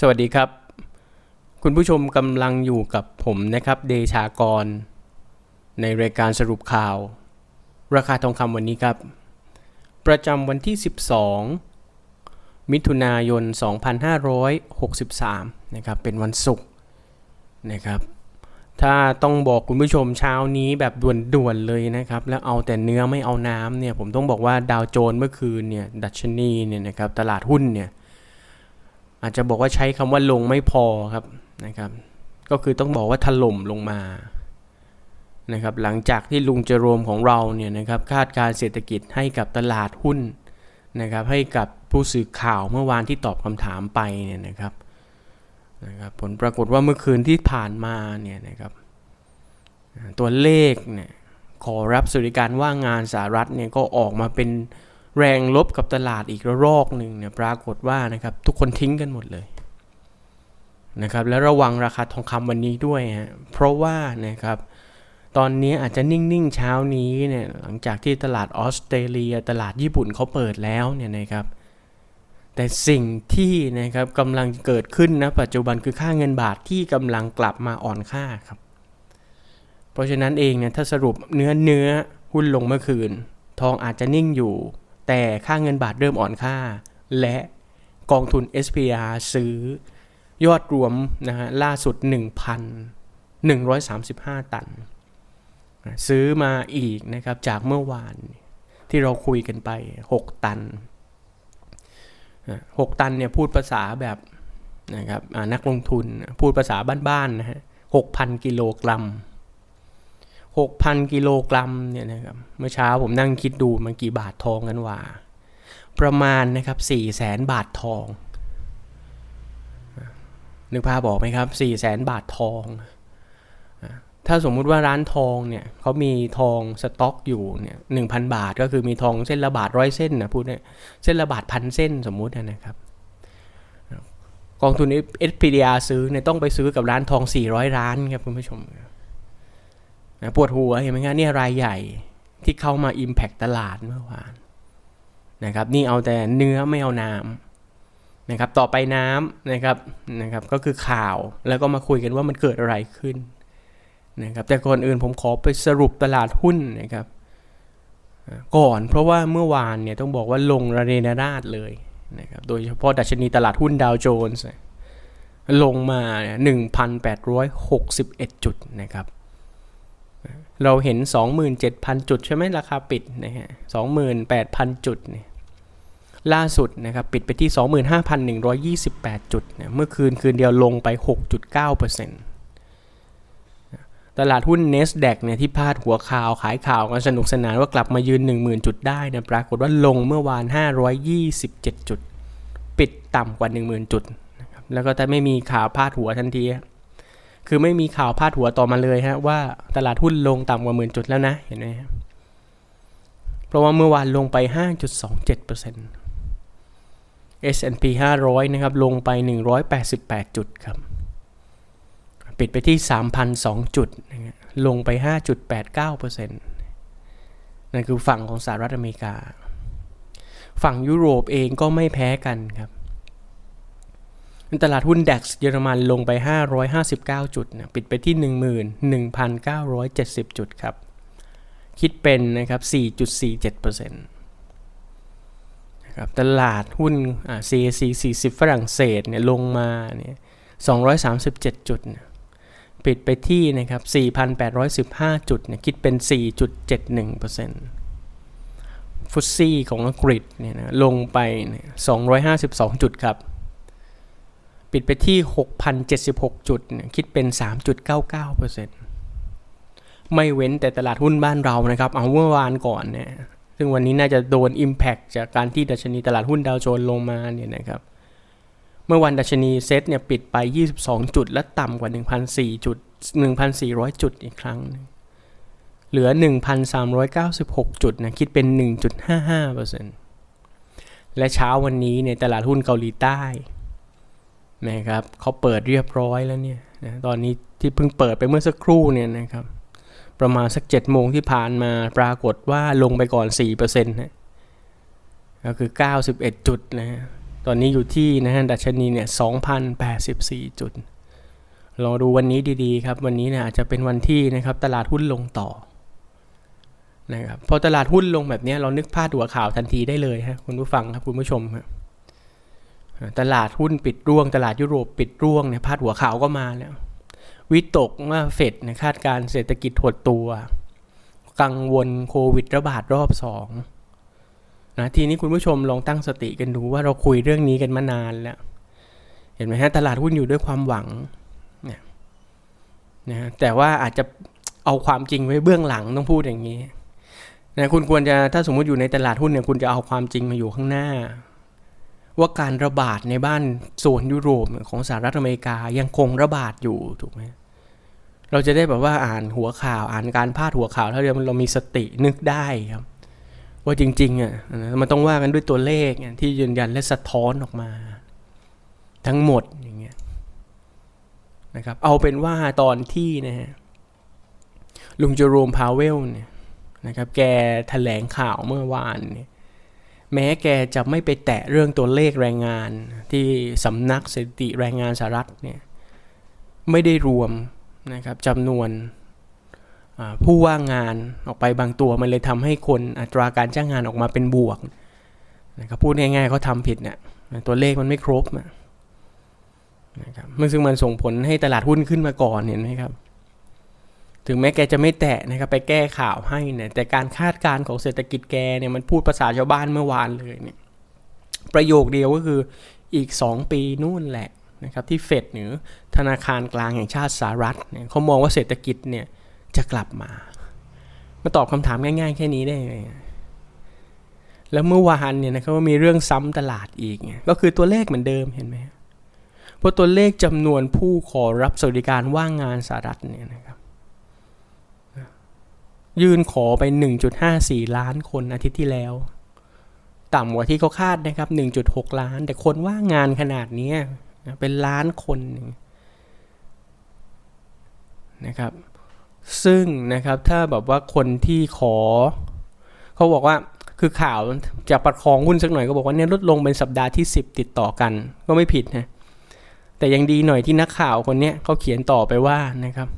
สวัสดีครับ คุณผู้ชมกำลังอยู่กับผมนะครับเดชากร ในรายการสรุปข่าว ราคาทองคำวันนี้ครับ ประจำวันที่ 12 มิถุนายน 2563 นะครับ เป็นวันศุกร์นะครับ ถ้าต้องบอกคุณผู้ชมเช้านี้แบบด่วนๆเลยนะครับ แล้วเอาแต่เนื้อไม่เอาน้ำเนี่ย ผมต้องบอกว่าดาวโจนส์เมื่อคืนเนี่ย ดัชนีเนี่ยนะครับ ตลาดหุ้นเนี่ย อาจจะบอกว่าใช้คำว่าลงไม่พอครับนะครับ ก็คือต้องบอกว่าถล่มลงมานะครับหลังจากที่ลุงเจโรมของเราเนี่ยนะครับคาดการเศรษฐกิจให้กับตลาดหุ้นนะครับให้กับผู้สื่อข่าวเมื่อวานที่ตอบคำถามไปเนี่ยนะครับนะครับผลปรากฏว่าเมื่อคืนที่ผ่านมาเนี่ยนะครับตัวเลขเนี่ยขอรับสวัสดิการว่างงานสหรัฐเนี่ยก็ออกมาเป็น แรงลบกับตลาดอีกระลอกหนึ่งเนี่ยปรากฏว่านะครับทุกคนทิ้งกันหมดเลยนะครับแล้วระวังราคาทองคำวันนี้ด้วยฮะเพราะว่านะครับตอนนี้อาจจะนิ่ง ๆ เช้านี้เนี่ยหลังจากที่ตลาดออสเตรเลีย ตลาดญี่ปุ่นเขาเปิดแล้วเนี่ยนะครับแต่สิ่งที่นะครับกำลังเกิดขึ้นนะปัจจุบันคือค่าเงินบาทที่กำลังกลับมาอ่อนค่าครับ เพราะฉะนั้นเองเนี่ยถ้าสรุปเนื้อเนื้อหุ้นลงเมื่อคืน ทองอาจจะนิ่งอยู่ แต่ค่าเงินบาทเริ่มอ่อนค่า และกองทุน SPR ซื้อยอดรวมนะฮะล่าสุด 1,135 ตัน ซื้อมาอีกนะครับจากเมื่อวานที่เราคุยกันไป 6 ตัน 6 ตันเนี่ยพูดภาษาแบบนะครับนักลงทุนพูดภาษาบ้านๆนะฮะ6,000 กิโลกรัม 6,000 กิโลกรัมเนี่ยนะครับเมื่อเช้าผมนั่งคิดดูมันกี่บาททองกันว่า ประมาณนะครับ4แสนบาททอง นึกภาพบอกไหมครับ4แสนบาททอง ถ้าสมมุติว่าร้านทองเนี่ยเขามีทองสต็อกอยู่เนี่ยหนึ่งบาทก็คือมีทองเส้นละบาทร้อยเส้นนะพูดเนี่ยเส้นละบาทพันเส้นสมมุตินะครับกองทุน SPDR ซื้อเนี่ยต้องไปซื้อกับร้านทอง 400 ร้านครับคุณผู้ชม นะปวดหัวเห็นไหมครับเนี่ยรายใหญ่ที่เข้ามา Impact ตลาดเมื่อวานนะครับนี่เอาแต่เนื้อไม่เอาน้ำนะครับต่อไปน้ำนะครับนะครับก็คือข่าวแล้วก็มาคุยกันว่ามันเกิดอะไรขึ้นนะครับแต่ก่อนอื่นผมขอไปสรุปตลาดหุ้นนะครับก่อนเพราะว่าเมื่อวานเนี่ยต้องบอกว่าลงระเนระนาดเลยนะครับโดยเฉพาะดัชนีตลาดหุ้นดาวโจนส์ลงมา 1,861 จุดนะครับ เราเห็น 27,000 จุดใช่ไหมราคาปิดนะฮะ28,000 จุดเนี่ยล่าสุดนะครับปิดไปที่ 25,128 จุดเนี่ยเมื่อคืนคืนเดียวลงไป 6.9%ตลาดหุ้น NASDAQ เนี่ยที่พาดหัวข่าวขายข่าวกันสนุกสนานว่ากลับมายืน 10,000 จุดได้นะปรากฏว่าลงเมื่อวาน 527 จุด ปิดต่ำกว่า 10,000 จุดนะครับแล้วก็แต่ไม่มีข่าวพาดหัวทันที คือไม่มีข่าวพาดหัวต่อมาเลยฮะว่าตลาดหุ้นลงต่ำกว่าหมื่นจุดแล้วนะเห็นไหมครับเพราะว่าเมื่อวานลงไป 5.27% S&P 500 นะครับ ลงไป 188 จุดครับ ปิดไปที่ 3,002 จุดนะลงไป 5.89%นั่นคือฝั่งของสหรัฐอเมริกา ฝั่งยุโรปเองก็ไม่แพ้กันครับ ตลาดหุ้น DAX เยอรมันลงไป 559 จุดนะปิดไปที่ 11,970 จุดครับ คิดเป็นนะครับ 4.47%นะครับตลาดหุ้น CAC 40 ฝรั่งเศสเนี่ยลงมาเนี่ย237 จุดนะปิดไปที่นะครับ 4,815 จุดเนี่ยคิดเป็น 4.71%ฟุตซี่ของอังกฤษเนี่ยนะลงไป 252 จุดครับ ปิดไปที่ 6,076 จุด คิดเป็น 3.99%ไม่เว้นแต่ตลาดหุ้นบ้านเรานะครับ เอาเมื่อวานก่อนเนี่ย ซึ่งวันนี้น่าจะโดน Impact จากการที่ดัชนีตลาดหุ้นดาวโจนส์ลงมาเนี่ยนะครับ เมื่อวันดัชนีเซ็ตเนี่ยปิดไป 22 จุด และต่ำกว่า1,400จุด1,400 จุดอีกครั้งนึงเหลือ 1,396 จุดนะ คิดเป็น 1.55%และเช้าวันนี้เนี่ยตลาดหุ้นเกาหลีใต้ นะครับเขาเปิดเรียบร้อยแล้วเนี่ยนะตอนนี้ที่เพิ่งเปิดไปเมื่อสักครู่เนี่ยนะครับประมาณสัก7โมงที่ผ่านมาปรากฏว่าลงไปก่อน4%นะก็คือ 91 จุดนะฮะตอนนี้อยู่ที่นะฮะดัชนีเนี่ย2,084 จุดรอดูวันนี้ดีๆครับ วันนี้เนี่ยอาจจะเป็นวันที่นะครับตลาดหุ้นลงต่อนะครับพอตลาดหุ้นลงแบบเนี้ยเรานึกพาดหัวข่าวทันทีได้เลยฮะคุณผู้ฟังครับคุณผู้ชมครับ ตลาดหุ้นปิดร่วง ตลาดยุโรปปิดร่วงเนี่ยพาดหัวข่าวก็มาแล้ว วิตกว่าเฟดนยคาดการณ์เศรษฐกิจหดตัว กังวลโควิดระบาดรอบสองนะทีนี้คุณผู้ชมลองตั้งสติกันดูว่าเราคุยเรื่องนี้กันมานานแล้ว เห็นไหมฮะตลาดหุ้นอยู่ด้วยความหวังเนี่ยนะฮะแต่ว่าอาจจะเอาความจริงไว้เบื้องหลังต้องพูดอย่างนี้นะคุณควรจะถ้าสมมติอยู่ในตลาดหุ้นเนี่ยคุณจะเอาความจริงมาอยู่ข้างหน้า ว่าการระบาดในบ้านโซนยุโรปของสหรัฐอเมริกายังคงระบาดอยู่ถูกไหมเราจะได้แบบว่าอ่านหัวข่าวอ่านการพาดหัวข่าวแล้วเดียวเรามีสตินึกได้ครับ ว่าจริงๆอะมันต้องว่ากันด้วยตัวเลขเนี่ยที่ยืนยันและสะท้อนออกมา ทั้งหมดอย่างเงี้ยนะครับเอาเป็นว่าตอนที่นะฮะลุงเจอโรมพาวเวลเนี่ยนะครับแกแถลงข่าวเมื่อวานเนี่ย แม้แกจะไม่ไปแตะเรื่องตัวเลขแรงงาน ที่สำนักสถิติแรงงานสหรัฐเนี่ยไม่ได้รวมนะครับจำนวนผู้ว่างงานออกไปบางตัวมันเลยทำให้คนอัตราการจ้างงานออกมาเป็นบวกนะครับพูดง่ายๆเขาทำผิดเนี่ยตัวเลขมันไม่ครบนะครับมันซึ่งมันส่งผลให้ตลาดหุ้นขึ้นมาก่อนเห็นไหมครับ ถึงแม้แกจะไม่แตะนะครับไปแก้ข่าวให้เนี่ยแต่การคาดการณ์ของเศรษฐกิจแกเนี่ยมันพูดภาษาชาวบ้านเมื่อวานเลยเนี่ยประโยคเดียวก็คืออีก 2 ปีนู่นแหละนะครับที่เฟดหรือธนาคารกลางแห่งชาติสหรัฐเนี่ยเขามองว่าเศรษฐกิจเนี่ยจะกลับมา มาตอบคำถามง่ายๆ แค่นี้ได้ไงแล้วเมื่อวานเนี่ยนะครับว่ามีเรื่องซ้ำตลาดอีกไงก็คือตัวเลขเหมือนเดิมเห็นไหมเพราะตัวเลขจำนวนผู้ขอรับสวัสดิการว่างงานสหรัฐเนี่ยนะครับ ยื่นขอไป 1.54 ล้านคนอาทิตย์ที่แล้ว ต่ำกว่าที่เขาคาดนะครับ 1.6 ล้าน แต่คนว่างงานขนาดนี้เป็นล้านคนนะครับ ซึ่งนะครับถ้าแบบว่าคนที่ขอ เขาบอกว่าคือข่าวจะประคองหุ้นสักหน่อยก็บอกว่าเนี่ยลดลงเป็นสัปดาห์ที่ 10 ติดต่อกันก็ไม่ผิดนะแต่ยังดีหน่อยที่นักข่าวคนนี้เขาเขียนต่อไปว่านะครับ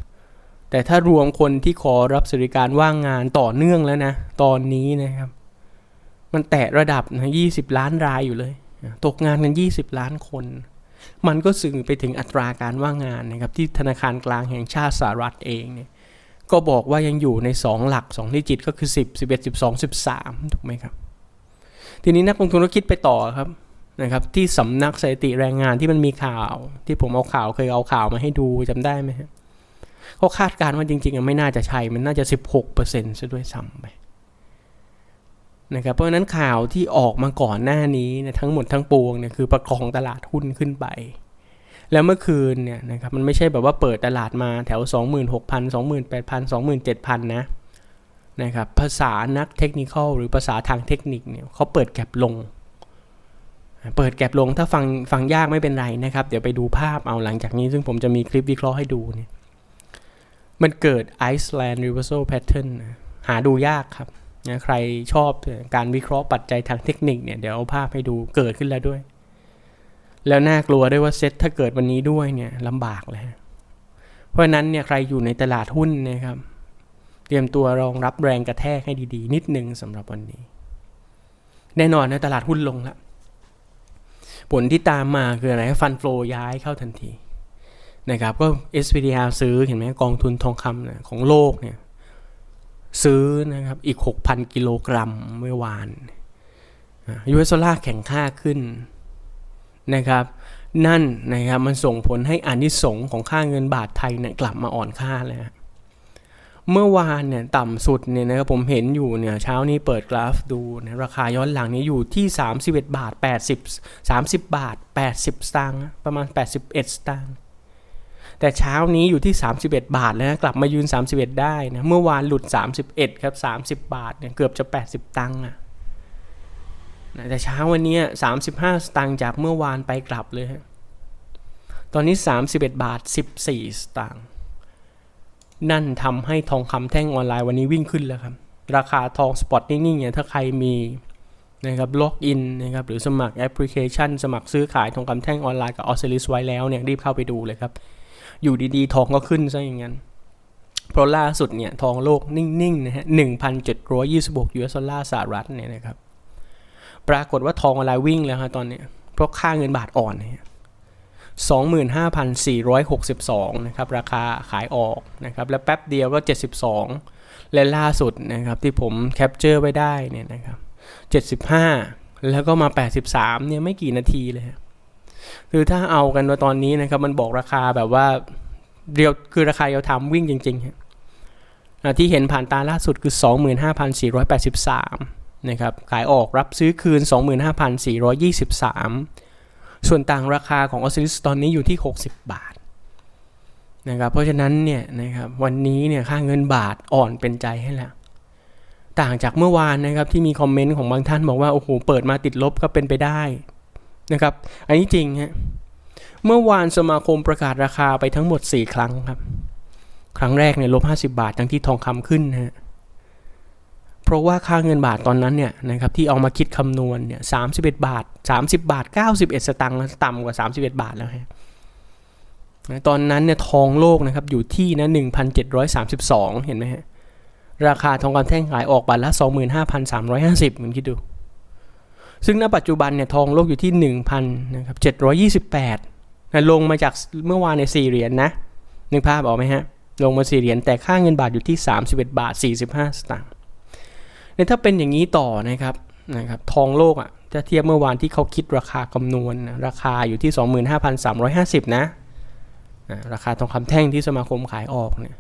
แต่ถ้ารวมคนที่ขอรับสวัสดิการว่างงานต่อเนื่องแล้วนะ ตอนนี้นะครับ มันแตะระดับนะ20ล้านรายอยู่เลย ตกงานกัน20ล้านคน มันก็สื่อไปถึงอัตราการว่างงานนะครับ ที่ธนาคารกลางแห่งชาติสหรัฐเองเนี่ยก็บอกว่ายังอยู่ใน 2 หลัก2ดิจิตก็คือ 10 11 12 13 ถูกไหมครับ ทีนี้นักลงทุนก็คิดไปต่อครับนะครับ ที่สำนักสถิติแรงงานที่มันมีข่าว ที่ผมเอาข่าวเคยเอาข่าวมาให้ดูจำได้ไหมครับ เขาคาดการณ์ว่าจริงๆไม่น่าจะใช่มันน่าจะ 16%ซะด้วยซ้ำไปนะครับเพราะฉะนั้นข่าวที่ออกมาก่อนหน้านี้เนี่ยทั้งหมดทั้งปวงเนี่ยคือประคองตลาดหุ้นขึ้นไป แล้วเมื่อคืนเนี่ยนะครับมันไม่ใช่แบบว่าเปิดตลาดมาแถว 26,000 28,000 27,000 นะนะครับภาษานักเทคนิคหรือภาษาทางเทคนิคเนี่ยเขาเปิดแก็บลง เปิดแก็บลงถ้าฟังฟังยากไม่เป็นไรนะครับ เดี๋ยวไปดูภาพเอาหลังจากนี้ ซึ่งผมจะมีคลิปวิเคราะห์ให้ดูเนี่ย มันเกิด Iceland Reversal Pattern นะหาดูยากครับนะใครชอบการวิเคราะห์ปัจจัยทางเทคนิคเนี่ยเดี๋ยวเอาภาพให้ดูเกิดขึ้นแล้วด้วย แล้วน่ากลัวด้วยว่าเซ็ตถ้าเกิดวันนี้ด้วยเนี่ยลำบากเลยเพราะนั้นเนี่ยใครอยู่ในตลาดหุ้นนะครับเตรียมตัวรองรับแรงกระแทกให้ดีๆ นิดนึงสำหรับวันนี้ แน่นอนนะตลาดหุ้นลงแล้วผลที่ตามมาคืออะไรฟันโฟย้ายเข้าทันที นะครับก็ SPDR ซื้อเห็นไหมกองทุนทองคำนะของโลกเนี่ยซื้อนะครับอีก 6,000 กิโลกรัมเมื่อวานยูเอสดอลลาแข็งค่าขึ้นนะครับนั่นนะครับมันส่งผลให้อานิสงของค่าเงินบาทไทยเนี่ยกลับมาอ่อนค่าแล้วเมื่อวานเนี่ยต่ำสุดเนี่ยนะครับผมเห็นอยู่เนี่ยเช้านี้เปิดกราฟดูนะราคาย้อนหลังนี้อยู่ที่ 31 บาท 80 30 บาท 80 สตางค์ประมาณ 81 สตางค์ แต่เช้านี้อยู่ที่ 31 บาทแล้วนะกลับมายืน 31 ได้นะเมื่อวานหลุด 31 ครับ 30 บาทเนี่ยเกือบจะ 80 ตังค์อะแต่เช้าวันนี้35 สตางค์จากเมื่อวานไปกลับเลยฮะตอนนี้ 31 บาท 14 สตางค์นั่นทำให้ทองคำแท่งออนไลน์วันนี้วิ่งขึ้นแล้วครับ ราคาทองสปอตนิ่งๆเนี่ยถ้าใครมีนะครับล็อกอินนะครับหรือสมัครแอปพลิเคชัน สมัครซื้อขายทองคำแท่งออนไลน์กับออ i ลิสไว้แล้วเนี่ยรีบเข้าไปดูเลยครับ อยู่ดีๆทองก็ขึ้นซะอย่างนั้นเพราะล่าสุดเนี่ยทองโลกนิ่งๆนะฮะ1,726 US ดอลลาร์สหรัฐเนี่ยนะครับ ปรากฏว่าทองออนไลน์วิ่งแล้วครับตอนเนี้ยเพราะค่าเงินบาทอ่อนเนี่ย25,462 นะครับ ราคาขายออกนะครับ แล้วแป๊บเดียวก็ 72 และล่าสุดนะครับที่ผมแคปเจอร์ไว้ได้เนี่ยนะครับ 75 แล้วก็มา 83 เนี่ยไม่กี่นาทีเลย คือถ้าเอากันว่าตอนนี้นะครับ มันบอกราคาแบบว่าเรียวคือราคาเรียวทม์วิ่งจริงๆครับที่เห็นผ่านตาล่าสุดคือ 25,483นะครับขายออกรับซื้อคืน 25,423 ส่วนต่างราคาของออสซิลิสตอนนี้อยู่ที่ 60 บาทนะครับเพราะฉะนั้นเนี่ยนะครับวันนี้เนี่ยค่าเงินบาทอ่อนเป็นใจให้แล้วต่างจากเมื่อวานนะครับที่มีคอมเมนต์ของบางท่านบอกว่า โอ้โห เปิดมาติดลบก็เป็นไปได้ นะครับ อันนี้จริงฮะเมื่อวานสมาคมประกาศราคาไปทั้งหมด 4 ครั้งครับ ครั้งแรกเนี่ยลบ50 บาททั้งที่ทองคำขึ้นนะฮะเพราะว่าค่าเงินบาทตอนนั้นเนี่ยนะครับที่เอามาคิดคำนวณเนี่ย31บาท 30 บาท 91 สตางค์ต่ำกว่า 31 บาทแล้วฮะนะตอนนั้นเนี่ยทองโลกนะครับอยู่ที่นะ1,732 เห็นไหมฮะราคาทองคำแท่งขายออกบาทละ 25,350มันคิดดู ซึ่งณปัจจุบันเนี่ยทองโลกอยู่ที่ 1,000นะครับ728นะลงมาจากเมื่อวานใน4เหรียญนะนึกภาพออกไหมฮะ ลงมา4เหรียญแต่ค่าเงินบาทอยู่ที่ 31 บาท 45 สตางค์เนี่ยถ้าเป็นอย่างนี้ต่อนะครับนะครับทองโลกอะ่ะถ้าเทียบเมื่อวานที่เขาคิดราคาคำนวณนะราคาอยู่ที่ 25,350 นะนะราคาทองคำแท่งที่สมาคมขายออกเนี่ย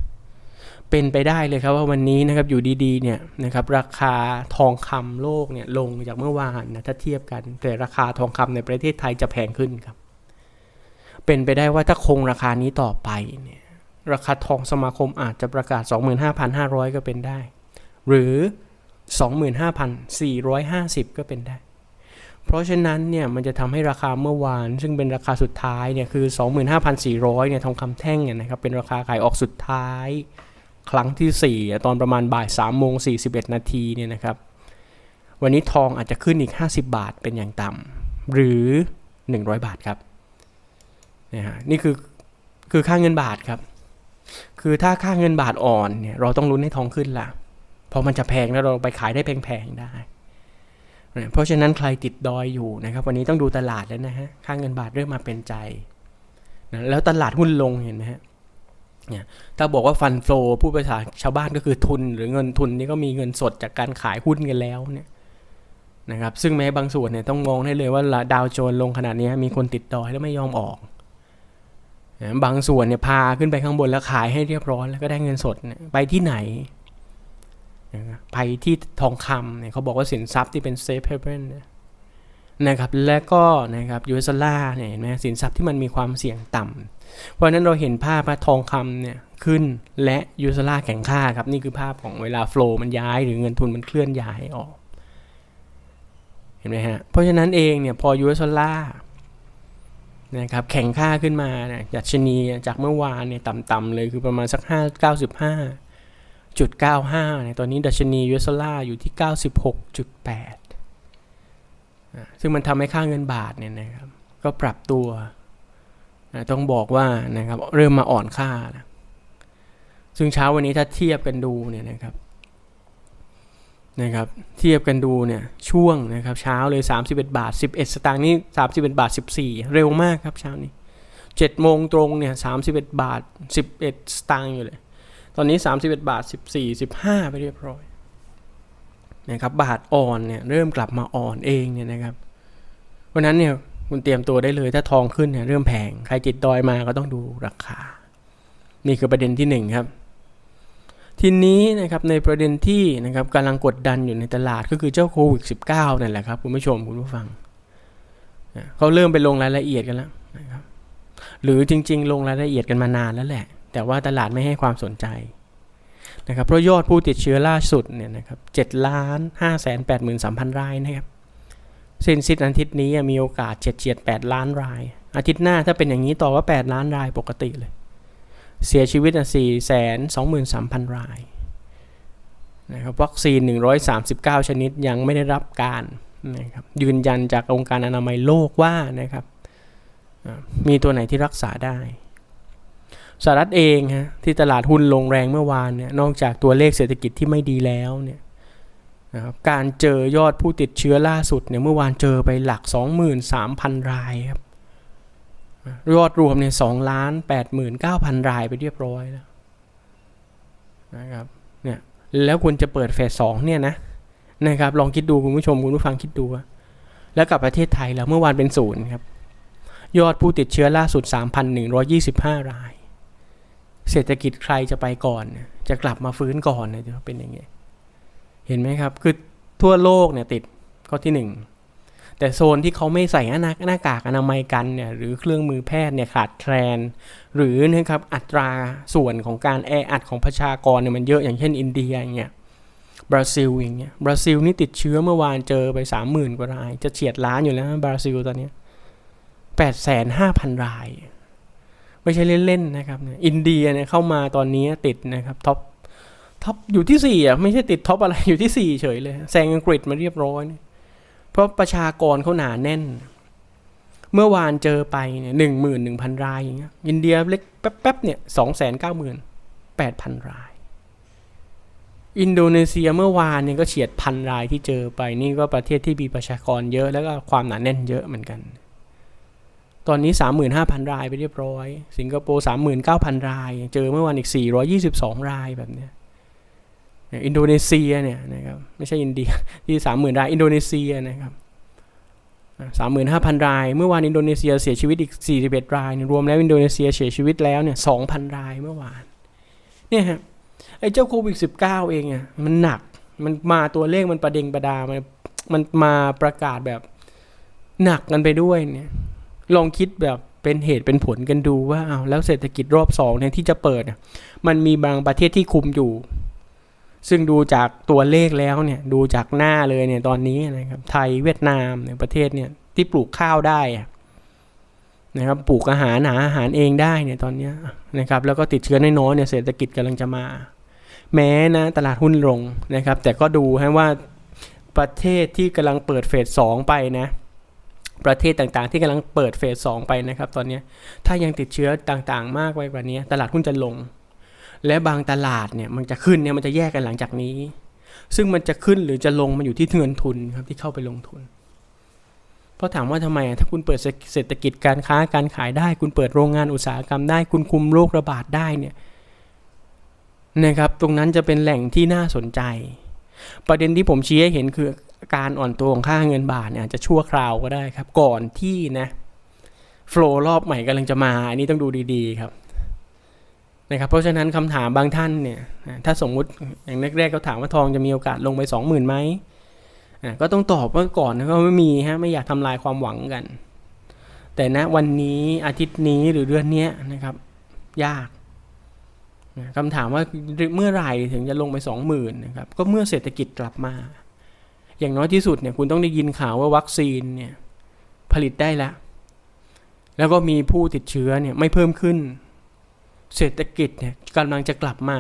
เป็นไปได้เลยครับว่าวันนี้นะครับอยู่ดีๆเนี่ยนะครับราคาทองคำโลกเนี่ยลงจากเมื่อวานนะถ้าเทียบกัน แต่ราคาทองคำในประเทศไทยจะแพงขึ้นครับ เป็นไปได้ว่าถ้าคงราคานี้ต่อไปเนี่ยราคาทองสมาคมอาจจะประกาศ 25,500 ก็เป็นได้ หรือ 25,450 ก็เป็นได้ เพราะฉะนั้นเนี่ยมันจะทำให้ราคาเมื่อวาน ซึ่งเป็นราคาสุดท้ายเนี่ยคือ 25,400เนี่ยทองคำแท่งเนี่ยนะครับเป็นราคาขายออกสุดท้าย ครั้งที่ 4 ตอนประมาณบ่าย3โมง41 นาทีเนี่ยนะครับ วันนี้ทองอาจจะขึ้นอีก 50 บาทเป็นอย่างต่ำหรือ 100 บาทครับนะฮะนี่คือคือค่าเงินบาทครับ คือถ้าค่าเงินบาทอ่อนเนี่ยเราต้องลุ้นให้ทองขึ้นละเพราะมันจะแพงแล้วเราไปขายได้แพงๆได้ เพราะฉะนั้นใครติดดอยอยู่นะครับ วันนี้ต้องดูตลาดแล้วนะฮะค่าเงินบาทเริ่มมาเป็นใจนะแล้วตลาดหุ้นลงเห็นไหมฮะ เนี่ยถ้าบอกว่าฟันโฟผู้ภาษาชาวบ้านก็คือทุน หรือเงินทุนนี่ก็มีเงินสดจากการขายหุ้นกันแล้วเนี่ยนะครับซึ่งแม้บางส่วนเนี่ยต้องมองได้เลยว่าดาวโจนลงขนาดนี้มีคนติดดอยแล้วไม่ยอมออกนะบางส่วนเนี่ยพาขึ้นไปข้างบนแล้วขายให้เรียบร้อยแล้วก็ได้เงินสดเนี่ยไปที่ไหนนะไปที่ทองคำเนี่ยเขาบอกว่าสินทรัพย์ที่เป็นเซฟเฮเวนนะครับและก็นะครับยูเอสล่าเนี่ยเห็นไหมสินทรัพย์ที่มันมีความเสี่ยงต่ำ เพราะฉะนั้นเราเห็นภาพทองคำเนี่ยขึ้นและยูสลาแข็งค่าครับ นี่คือภาพของเวลาโฟล์มันย้ายหรือเงินทุนมันเคลื่อนย้ายออก เห็นไหมฮะ เพราะฉะนั้นเองเนี่ยพอยูสลานะครับแข็งค่าขึ้นมาเนี่ยจากชนีจากเมื่อวานเนี่ยต่ำๆเลยคือประมาณสัก 5 95 จุด 95เนี่ยตอนนี้ดัชนียูสลาอยู่ที่ 96.8 ซึ่งมันทำให้ค่าเงินบาทเนี่ยนะครับ ก็ปรับตัว ต้องบอกว่านะครับเริ่มมาอ่อนค่านะซึ่งเช้าวันนี้ถ้าเทียบกันดูเนี่ยนะครับนะครับเทียบกันดูเนี่ยช่วงนะครับเช้าเลย 31 บาท 11 สตางค์นี่31 บาท 14 เร็วมากครับเช้านี้7โมงตรงเนี่ย31 บาท 11 สตางค์อยู่เลย ตอนนี้ 31 บาท 14 15 ไปเรียบร้อยนะครับบาทอ่อนเนี่ยเริ่มกลับมาอ่อนเองเนี่ยนะครับเพราะนั้นเนี่ย คุณเตรียมตัวได้เลย ถ้าทองขึ้นเนี่ยเริ่มแพง ใครจิตดอยมาก็ต้องดูราคา นี่คือประเด็นที่หนึ่งครับ ทีนี้นะครับในประเด็นที่นะครับกำลังกดดันอยู่ในตลาดก็คือเจ้าโควิด -19 นั่นแหละครับคุณผู้ชมคุณผู้ฟังเขาเริ่มไปลงรายละเอียดกันแล้วนะครับหรือจริง ๆ ลงรายละเอียดกันมานานแล้วแหละ แต่ว่าตลาดไม่ให้ความสนใจนะครับเพราะยอดผู้ติดเชื้อล่าสุดเนี่ยนะครับ7ล้าน5แสน8 3 0 0 0รายนะครับ สิ้นสิ้นอาทิตย์นี้มีโอกาสเฉียดเฉียด8ล้านราย อาทิตย์หน้าถ้าเป็นอย่างนี้ต่อว่า 8 ล้านรายปกติเลย เสียชีวิตอะ4แสองหมื่น23,000รายนะครับวัคซีน 139 ชนิดยังไม่ได้รับการนะครับยืนยันจากองค์การอนามัยโลกว่านะครับมีตัวไหนที่รักษาได้สหรัฐเองฮะที่ตลาดหุ้นลงแรงเมื่อวานเนี่ยนอกจากตัวเลขเศรษฐกิจที่ไม่ดีแล้วเนี่ย นะครับการเจอยอดผู้ติดเชื้อล่าสุดเนี่ยเมื่อวานเจอไปหลัก 23,000 รายครับยอดรวมเนี่ย2ล้าน89,000รายไปเรียบร้อยแล้วนะครับเนี่ยแล้วคุณจะเปิดเฟสสองเนี่ยนะนะครับลองคิดดูคุณผู้ชมคุณผู้ฟังคิดดู แล้วกับประเทศไทยแล้วเมื่อวานเป็นศูนย์ครับยอดผู้ติดเชื้อล่าสุด 3,125 ราย เศรษฐกิจใครจะไปก่อน จะกลับมาฟื้นก่อนเลยจะเป็นอย่างเงี้ย เห็นไหมครับ คือทั่วโลกเนี่ยติดข้อที่หนึ่งแต่โซนที่เขาไม่ใส่หน้าหน้ากากอนามัยกันเนี่ยหรือเครื่องมือแพทย์เนี่ยขาดแคลน หรือนะครับอัตราส่วนของการแออัดของประชากรเนี่ยมันเยอะอย่างเช่นอินเดียอย่างเงี้ยบราซิลอย่างเงี้ยบราซิลนี่ติดเชื้อเมื่อวานเจอไป 30,000 กว่าราย จะเฉียดล้านอยู่แล้วบราซิลตอนนี้ย8,500,000 ราย ไม่ใช่เล่น ๆ นะครับ อินเดียเนี่ยเข้ามาตอนนี้ติดนะครับท็อป ท็อปอยู่ที่สี่อะไม่ใช่ติดท็อปอะไรอยู่ที่สี่เฉยเลยแซงอังกฤษมาเรียบร้อยเนี่ยเพราะประชากรเขาหนาแน่น เมื่อวานเจอไปเนี่ยหนึ่งหมื่นหนึ่งพันรายอย่างเงี้ยอินเดียเล็กแป๊บๆเนี่ยสองแสนเก้าหมื่นแปดพันราย อินโดนีเซียเมื่อวานเนี่ยก็เฉียดพันรายที่เจอไปนี่ก็ประเทศที่มีประชากรเยอะแล้วก็ความหนาแน่นเยอะเหมือนกัน ตอนนี้ 35,000 รายไปเรียบร้อย สิงคโปร์39,000 ราย เจอเมื่อวานอีก 422 รายแบบเนี้ยเนี่ย อินโดนีเซียเนี่ยนะครับไม่ใช่อินเดียที่30,000รายอินโดนีเซียนะครับสามหมื่นห้าพันราย เมื่อวานอินโดนีเซียเสียชีวิตอีก41รายเนี่ยรวมแล้วอินโดนีเซียเสียชีวิตแล้วเนี่ย2,000รายเมื่อวานเนี่ยฮะไอ้เจ้าโควิด -19 เก้าเองอะมันหนักมันมาตัวเลขมันประเดงประดามันมันมาประกาศแบบหนักกันไปด้วยเนี่ยลองคิดแบบเป็นเหตุเป็นผลกันดูว่าเอาแล้วเศรษฐกิจรอบสองเนี่ยที่จะเปิด มันมีบางประเทศที่คุมอยู่ ซึ่งดูจากตัวเลขแล้วเนี่ยดูจากหน้าเลยเนี่ยตอนนี้นะครับไทยเวียดนามเนี่ยประเทศเนี่ยที่ปลูกข้าวได้นะครับปลูกอาหารหาอาหารเองได้เนี่ยตอนนี้นะครับแล้วก็ติดเชื้อน้อยๆเนี่ยเศรษฐกิจกำลังจะมา แม้นะตลาดหุ้นลงนะครับ แต่ก็ดูให้ว่าประเทศที่กำลังเปิดเฟสสองไปนะประเทศต่างๆ ที่กำลังเปิดเฟสสองไปนะครับ ตอนนี้ถ้ายังติดเชื้อต่างๆ มากไปกว่านี้ ตลาดหุ้นจะลง และบางตลาดเนี่ยมันจะขึ้นเนี่ยมันจะแยกกันหลังจากนี้ ซึ่งมันจะขึ้นหรือจะลงมันอยู่ที่เงินทุนครับที่เข้าไปลงทุน เพราะถามว่าทำไมถ้าคุณเปิดเศรษฐกิจการค้าการขายได้ คุณเปิดโรงงานอุตสาหกรรมได้ คุณคุมโรคระบาดได้เนี่ยนะครับตรงนั้นจะเป็นแหล่งที่น่าสนใจ ประเด็นที่ผมชี้ให้เห็นคือการอ่อนตัวของค่าเงินบาทเนี่ยจจะชั่วคราวก็ได้ครับ ก่อนที่นะโฟล์รอบใหม่กำลังจะมา อันนี้ต้องดูดีๆครับ นะครับเพราะฉะนั้นคำถามบางท่านเนี่ยถ้าสมมุติอย่างแรกๆเขาถามว่าทองจะมีโอกาสลงไปสองหมื่นไหมก็ต้องตอบว่าก่อนก็ไม่มีฮะไม่อยากทำลายความหวังกัน แต่ณวันนี้อาทิตย์นี้หรือเดือนนี้นะครับ ยากคำถามว่าเมื่อไหร่ถึงจะลงไปสองหมื่นนะครับก็เมื่อเศรษฐกิจกลับมา อย่างน้อยที่สุดเนี่ยคุณต้องได้ยินข่าวว่าวัคซีนเนี่ยผลิตได้แล้ว แล้วก็มีผู้ติดเชื้อเนี่ยไม่เพิ่มขึ้น เศรษฐกิจเนี่ยกำลังจะกลับมา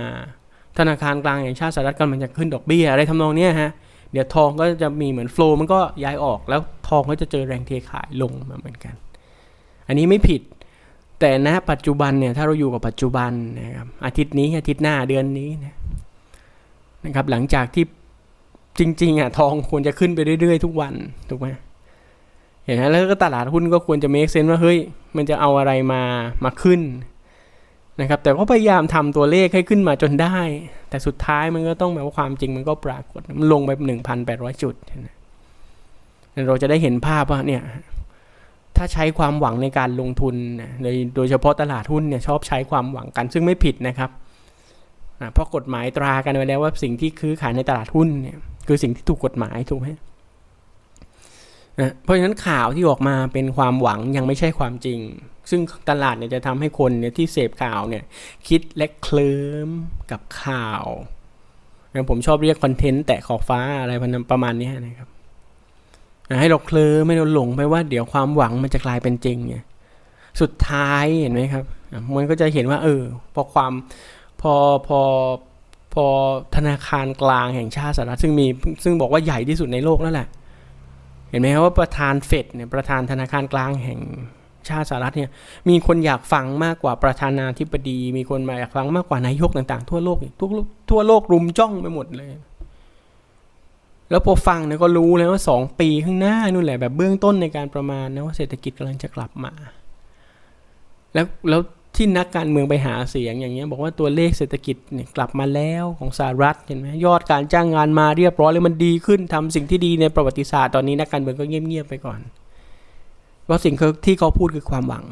ธนาคารกลางแห่งชาติสหรัฐกำลังจะขึ้นดอกเบี้ยอะไรทำนองเนี้ยฮะเดี๋ยวทองก็จะมีเหมือนโฟล์มันก็ย้ายออกแล้วทองก็จะเจอแรงเทขายลงมาเหมือนกัน อันนี้ไม่ผิด แต่ณปัจจุบันเนี่ยถ้าเราอยู่กับปัจจุบันนะครับอาทิตย์นี้อาทิตย์หน้าเดือนนี้นะนะครับหลังจากที่จริงๆอะทองควรจะขึ้นไปเรื่อยๆ ทุกวันถูกไหมเห็นไหมแล้วก็ตลาดหุ้นก็ควรจะ make sense ว่าเฮ้ยมันจะเอาอะไรมามาขึ้น นะครับแต่ก็พยายามทำตัวเลขให้ขึ้นมาจนได้ แต่สุดท้ายมันก็ต้องแบบว่าความจริงมันก็ปรากฏมันลงไป 1,800 จุดนะเราจะได้เห็นภาพว่าเนี่ยถ้าใช้ความหวังในการลงทุนโดยโดยเฉพาะตลาดหุ้นเนี่ยชอบใช้ความหวังกันซึ่งไม่ผิดนะครับเพราะกฎหมายตรากันไว้แล้วว่าสิ่งที่คือขายในตลาดหุ้นเนี่ยคือสิ่งที่ถูกกฎหมายถูกไหมนะเพราะฉะนั้นข่าวที่ออกมาเป็นความหวังยังไม่ใช่ความจริง ซึ่งตลาดเนี่ยจะทำให้คนเนี่ยที่เสพข่าวเนี่ยคิดและเคลิ้มกับข่าวนะผมชอบเรียกคอนเทนต์แตะขอบฟ้าอะไรประมาณนี้นะครับนะให้เราเคลิ้มไม่เราหลงไปว่าเดี๋ยวความหวังมันจะกลายเป็นจริงเนี่ยสุดท้ายเห็นไหมครับ มันก็จะเห็นว่า เออ พอความพอพอพอธนาคารกลางแห่งชาติสหรัฐซึ่งมีซึ่งบอกว่าใหญ่ที่สุดในโลกนั่นแหละ เห็นไหมครับว่าประธานเฟดเนี่ยประธานธนาคารกลางแห่ง ชาติสหรัฐเนี่ยมีคนอยากฟังมากกว่าประธานาธิบดี มีคนมาอยากฟังมากกว่านายกต่างๆ ทั่วโลกอีกทุกทั่วโลกรุมจ้องไปหมดเลย แล้วพอฟังเนี่ยก็รู้เลยว่าสองปีข้างหน้านู่นแหละแบบเบื้องต้นในการประมาณนะว่าเศรษฐกิจกำลังจะกลับมา แล้วแล้วที่นักการเมืองไปหาเสียงอย่างเงี้ยบอกว่าตัวเลขเศรษฐกิจเนี่ยกลับมาแล้วของสหรัฐเห็นไหมยอดการจ้างงานมาเรียบร้อยเลยมันดีขึ้นทำสิ่งที่ดีในประวัติศาสตร์ตอนนี้นักการเมืองก็เงียบๆไปก่อน เพราะสิ่งที่เขาพูดคือความหวัง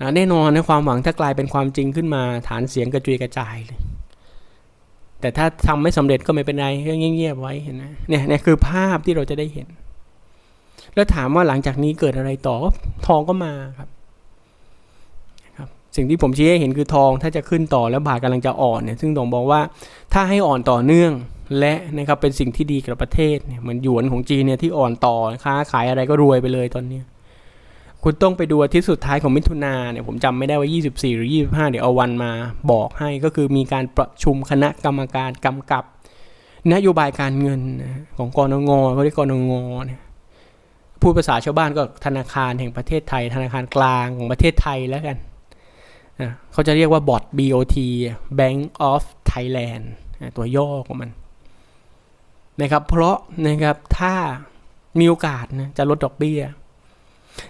นะแน่นอนในความหวังถ้ากลายเป็นความจริงขึ้นมาฐานเสียงกระจุยกระจายเลย แต่ถ้าทำไม่สำเร็จก็ไม่เป็นไรก็เงียบๆไว้เห็นไหมเนี่ยเนี่ยคือภาพที่เราจะได้เห็น แล้วถามว่าหลังจากนี้เกิดอะไรต่อทองก็มาครับสิ่งที่ผมชี้ให้เห็นคือทองถ้าจะขึ้นต่อแล้วบาทกำลังจะอ่อนเนี่ยซึ่งต้องบอกว่าถ้าให้อ่อนต่อเนื่อง และนะครับเป็นสิ่งที่ดีกับประเทศเนี่ยเหมือนหยวนของจีนเนี่ยที่อ่อนต่อค้าขายอะไรก็รวยไปเลยตอนนี้คุณต้องไปดูอาทิตย์สุดท้ายของมิถุนาเนี่ยผมจำไม่ได้ว่า 24 หรือ 25 เดี๋ยวเอาวันมาบอกให้ก็คือมีการประชุมคณะกรรมการกำกับ นโยบายการเงินของกรงงเขาเรียกกรงงเนี่ยพูดภาษาชาวบ้านก็ธนาคารแห่งประเทศไทย ธนาคารกลางของประเทศไทยแล้วกันเขาจะเรียกว่า BOT BOT Bank of Thailand ตัวย่อของมัน นะครับเพราะนะครับถ้ามีโอกาสนะจะลดดอกเบี้ย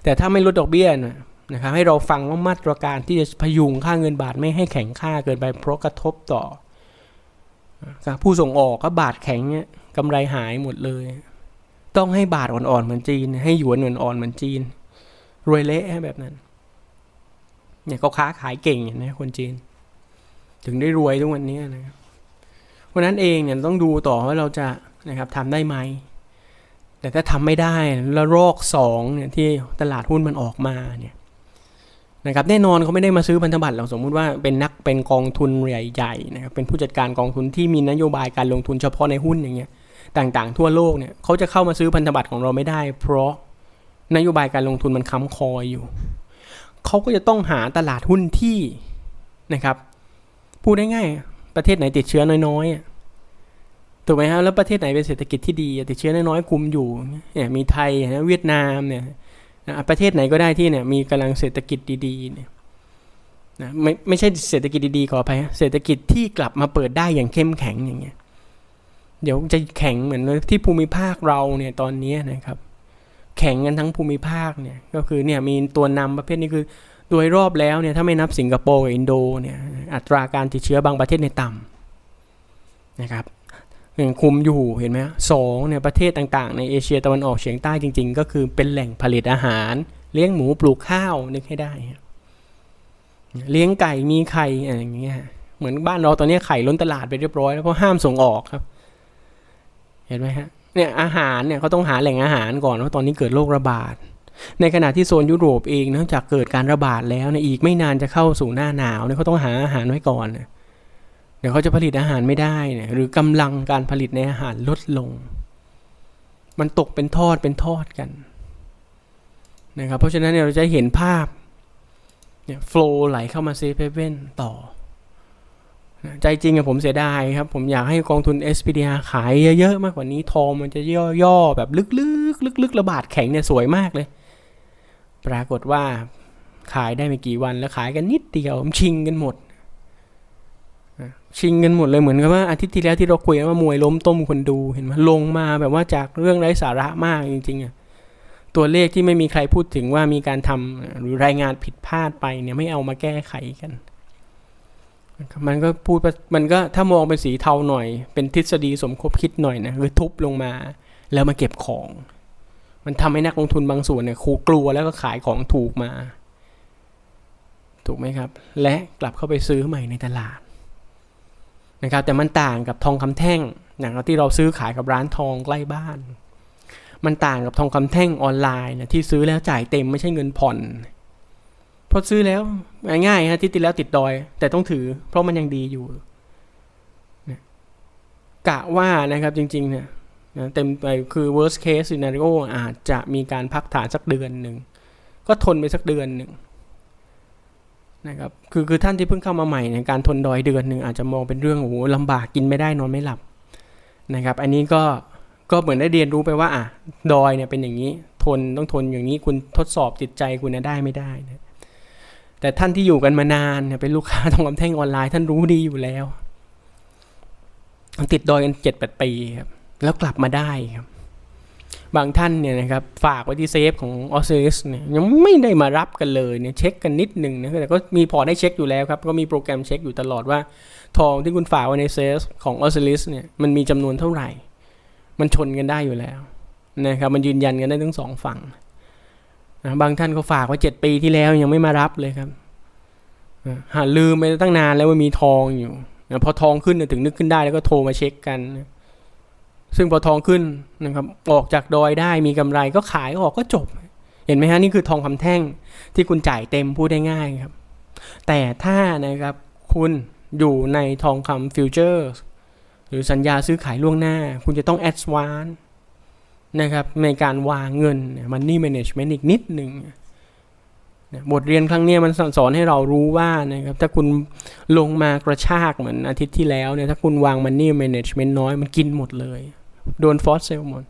แต่ถ้าไม่ลดดอกเบี้ยนะนะครับให้เราฟังว่ามาตรการที่จะพยุงค่าเงินบาทไม่ให้แข็งค่าเกินไป เพราะกระทบต่อ ผู้ส่งออกก็บาทแข็งเนี่ยกำไรหายหมดเลย ต้องให้บาทอ่อนๆเหมือนจีน ให้หยวนอ่อนๆเหมือนจีน รวยเละแบบนั้นเนี่ยเขาค้าขายเก่งอย่างนี้คนจีน ถึงได้รวยทุกวันนี้นะเพราะนั้นเองเนี่ยต้องดูต่อว่าเราจะ นะครับทำได้ไหม แต่ถ้าทำไม่ได้แล้วรอกสองเนี่ยที่ตลาดหุ้นมันออกมาเนี่ยนะครับแน่นอนเขาไม่ได้มาซื้อพันธบัตรเราสมมุติว่าเป็นนักเป็นกองทุนใหญ่ๆนะครับเป็นผู้จัดการกองทุนที่มีนโยบายการลงทุนเฉพาะในหุ้นอย่างเงี้ยต่างๆ ทั่วโลกเนี่ยเขาจะเข้ามาซื้อพันธบัตรของเราไม่ได้ เพราะนโยบายการลงทุนมันค้ำคออยู่เขาก็จะต้องหาตลาดหุ้นที่นะครับพูดง่ายๆประเทศไหนติดเชื้อน้อยๆ ถูกไหมครับแล้วประเทศไหนเป็นเศรษฐกิจที่ดีติดเชื้อน้อยๆคุมอยู่เนี่ยมีไทยนะเวียดนามเนี่ยประเทศไหนก็ได้ที่เนี่ยมีกำลังเศรษฐกิจดีๆเนี่ยนะไม่ไม่ใช่เศรษฐกิจดีๆขอไปเศรษฐกิจที่กลับมาเปิดได้อย่างเข้มแข็งอย่างเงี้ยเดี๋ยวจะแข็งเหมือนที่ภูมิภาคเราเนี่ยตอนนี้นะครับ แข่งกันทั้งภูมิภาคเนี่ยก็คือเนี่ยมีตัวนำประเภทนี้คือโดยรอบแล้วเนี่ยถ้าไม่นับสิงคโปร์อินโดเนี่ยอัตราการติดเชื้อบางประเทศในต่ำนะครับ คุมอยู่เห็นไหมสองเนี่ยประเทศต่างๆ ในเอเชียตะวันออกเฉียงใต้จริง ๆ ก็คือเป็นแหล่งผลิตอาหาร เลี้ยงหมูปลูกข้าวนึกให้ได้ เลี้ยงไก่มีไข่อะไรอย่างเงี้ยเหมือนบ้านเราตอนนี้ไข่ล้นตลาดไปเรียบร้อยแล้วเพราะห้ามส่งออกครับ เห็นไหมฮะเนี่ยอาหารเนี่ยเขาต้องหาแหล่งอาหารก่อนว่าะตอนนี้เกิดโรคระบาด ในขณะที่โซนยุโรปเองเนื่อกจากเกิดการระบาดแล้วเนี่ยอีกไม่นานจะเข้าสู่หน้าหนาวเนี่ยเขาต้องหาอาหารไว้ก่อน เดี๋ยวเขาจะผลิตอาหารไม่ได้เนี่ยหรือกำลังการผลิตในอาหารลดลง มันตกเป็นทอดเป็นทอดกันนะครับเพราะฉะนั้นเนี่ยเราจะเห็นภาพเนี่ยโฟล์ไหลเข้ามาเซฟเว่นต่อ ใจจริงอะผมเสียดายครับ ผมอยากให้กองทุน SPDR ขายเยอะๆมากกว่านี้ทองมันจะย่อๆ แบบลึกๆ ลึกๆ ระบาดแข็งเนี่ยสวยมากเลย ปรากฏว่าขายได้ไม่กี่วันแล้วขายกันนิดเดียวชิงกันหมด ชิงกันหมดเลยเหมือนกับว่าอาทิตย์ที่แล้วที่เราคุยว่ามวยล้มต้มคนดูเห็นไหมลงมาแบบว่าจากเรื่องไร้สาระมากจริงๆอะตัวเลขที่ไม่มีใครพูดถึงว่ามีการทำหรือรายงานผิดพลาดไปเนี่ยไม่เอามาแก้ไขกัน มันก็พูดมันก็ถ้ามองเป็นสีเทาหน่อย เป็นทฤษฎีสมคบคิดหน่อยนะคือทุบลงมา แล้วมาเก็บของ มันทำให้นักลงทุนบางส่วนเนี่ยคูกลัวแล้วก็ขายของถูกมา ถูกไหมครับ และกลับเข้าไปซื้อใหม่ในตลาด นะครับแต่มันต่างกับทองคำแท่งอย่างที่เราซื้อขายกับร้านทองใกล้บ้าน มันต่างกับทองคำแท่งออนไลน์นะที่ซื้อแล้วจ่ายเต็มไม่ใช่เงินผ่อนพอซื้อแล้วง่ายฮะที่ติดแล้วติดดอย แต่ต้องถือ เพราะมันยังดีอยู่กะว่านะครับจริงๆเนี่ยเต็มไปคือ worst case scenario อาจจะมีการพักฐานสักเดือนหนึ่ง ก็ทนไปสักเดือนหนึ่ง นะครับคือคือท่านที่เพิ่งเข้ามาใหม่ในการทนดอยเดือนหนึ่งอาจจะมองเป็นเรื่องโอ้โหลำบากกินไม่ได้นอนไม่หลับนะครับ อันนี้ก็ก็เหมือนได้เรียนรู้ไปว่าอะดอยเนี่ยเป็นอย่างนี้ทนต้องทนอย่างนี้คุณทดสอบจิตใจคุณนะได้ไม่ได้นะแต่ท่านที่อยู่กันมานานเนี่ยเป็นลูกค้าทองคำแท่งออนไลน์ท่านรู้ดีอยู่แล้วติดดอยกันเจ็ดแปดปีครับแล้วกลับมาได้ครับ บางท่านเนี่ยนะครับฝากไว้ที่เซฟของออสเซสเนี่ยยังไม่ได้มารับกันเลยเนี่ยเช็คกันนิดหนึ่งนะแต่ก็มีพอได้เช็คอยู่แล้วครับ ก็มีโปรแกรมเช็คอยู่ตลอดว่า ทองที่คุณฝากไว้ในเซฟของออสเซลิสเนี่ยมันมีจำนวนเท่าไหร่ มันชนกันได้อยู่แล้วนะครับมันยืนยันกันได้ทั้งสองฝั่งนะบางท่านก็ฝากไว้เจ็ดปีที่แล้วยังไม่มารับเลยครับหาลืมไปตั้งนานแล้วว่ามีทองอยู่พอทองขึ้นถึงนึกขึ้นได้แล้วก็โทรมาเช็คกันนะ ซึ่งพอทองขึ้นนะครับออกจากดอยได้มีกำไรก็ขายออกก็จบ เห็นไหมฮะนี่คือทองคำแท่งที่คุณจ่ายเต็มพูดได้ง่ายครับ แต่ถ้านะครับคุณอยู่ในทองคำฟิวเจอร์หรือสัญญาซื้อขายล่วงหน้า คุณจะต้องแอดวานนะครับในการวางเงินมันนี่แมネจเมนต์อีกนิดหนึ่งบทเรียนครั้งนี้มันสอนให้เรารู้ว่านะครับถ้าคุณลงมากระชากเหมือนอาทิตย์ที่แล้วเนี่ยถ้าคุณวางมันนี่แมネจเมนต์น้อยมันกินหมดเลย โดนฟอสเซลหมด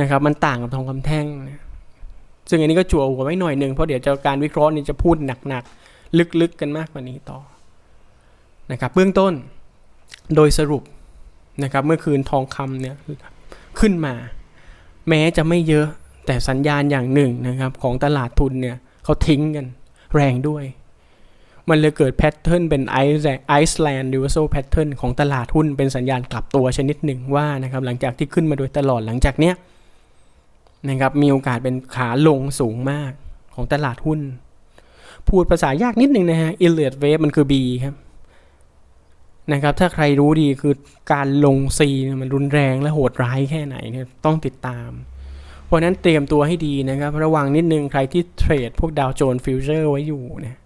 นะครับ มันต่างกับทองคำแท่งนะซึ่งอันนี้ก็จั่วหัวไว้หน่อยหนึ่งเพราะเดี๋ยวจะการวิเคราะห์นี่จะพูดหนักๆ ลึกๆกันมากกว่านี้ต่อนะครับ เบื้องต้นโดยสรุปนะครับ เมื่อคืนทองคำเนี่ยขึ้นมา แม้จะไม่เยอะแต่สัญญาณอย่างหนึ่งนะครับ ของตลาดทุนเนี่ยเขาทิ้งกันแรงด้วย มันเลยเกิดแพทเทิร์นเป็นไอซ์ไอซ์แลนด์ดิวโซแพทเทิร์นของตลาดหุ้นเป็นสัญญาณกลับตัวชนิดหนึ่งว่านะครับหลังจากที่ขึ้นมาโดยตลอดหลังจากเนี้ยนะครับมีโอกาสเป็นขาลงสูงมากของตลาดหุ้น พูดภาษายากนิดหนึ่งนะฮะอิลเลียดเวฟมันคือ B ครับนะครับถ้าใครรู้ดีคือการลงซีมันรุนแรงและโหดร้ายแค่ไหนเนี่ยต้องติดตาม เพราะฉะนั้นเตรียมตัวให้ดีนะครับ ระวังนิดนึงใครที่เทรดพวกดาวโจนส์ฟิวเจอร์ไว้อยู่เนี่ย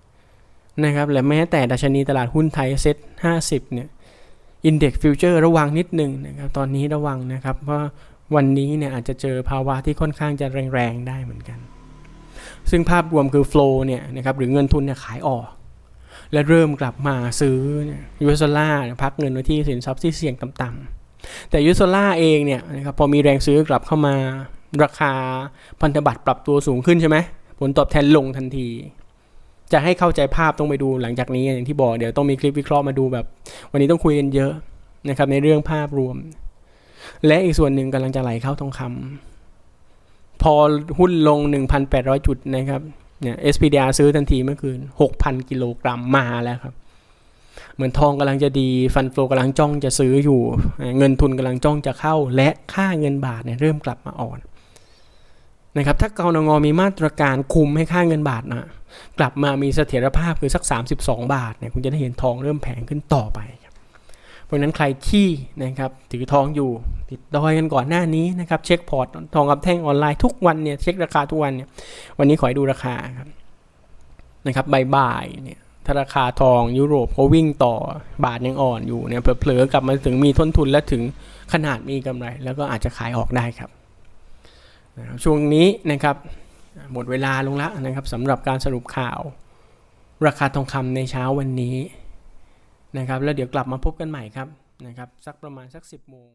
นะครับและแม้แต่ดัชนีตลาดหุ้นไทยเซ็ต50เนี่ยอินเด็กซ์ฟิวเจอร์ระวังนิดนึงนะครับตอนนี้ระวังนะครับเพราะวันนี้เนี่ยอาจจะเจอภาวะที่ค่อนข้างจะแรงๆได้เหมือนกัน ซึ่งภาพรวมคือโฟล์เนี่ยนะครับหรือเงินทุนเนี่ยขายออก และเริ่มกลับมาซื้อยูเอสดอลลาพักเงินไว้ที่สินทรัพย์ที่เสี่ยงต่ำๆแต่ยูเอสดอลลาเองเนี่ยนะครับพอมีแรงซื้อกลับเข้ามาราคาพันธบัตรปรับตัวสูงขึ้นใช่ไหมผลตอบแทนลงทันที จะให้เข้าใจภาพต้องไปดูหลังจากนี้อย่างที่บอกเดี๋ยวต้องมีคลิปวิเคราะห์มาดูแบบ วันนี้ต้องคุยกันเยอะนะครับ ในเรื่องภาพรวม และอีกส่วนหนึ่งกำลังจะไหลเข้าทองคำพอหุ้นลง 1,800 จุดนะครับเนี่ย SPDR ซื้อทันทีเมื่อคืน 6,000 กิโลกรัมมาแล้วครับ เหมือนทองกำลังจะดี ฟันโฟกำลังจ้องจะซื้ออยู่ เงินทุนกำลังจ้องจะเข้า และค่าเงินบาทเนี่ยเริ่มกลับมาอ่อน นะครับถ้ากนงมีมาตรการคุมให้ค่าเงินบาทนะกลับมามีเสถียรภาพคือสัก 32 บาทเนี่ยคุณจะได้เห็นทองเริ่มแพงขึ้นต่อไปครับเพราะฉะนั้นใครที่นะครับถือทองอยู่ติดดอยกันก่อนหน้านี้นะครับเช็คพอร์ตทองกับแท่งออนไลน์ทุกวันเนี่ยเช็คราคาทุกวันเนี่ยวันนี้ขอให้ดูราคาครับนะครับบ่ายๆเนี่ยถ้าราคาทองยุโรปเขาวิ่งต่อบาทยังอ่อนอยู่เนี่ยเผลอๆกลับมาถึงมีต้นทุนและถึงขนาดมีกำไร แล้วก็อาจจะขายออกได้ครับ นะครับช่วงนี้นะครับหมดเวลาลงแล้วนะครับสำหรับการสรุปข่าว ราคาทองคำในเช้าวันนี้นะครับแล้วเดี๋ยวกลับมาพบกันใหม่ครับนะครับสักประมาณสัก 10โมง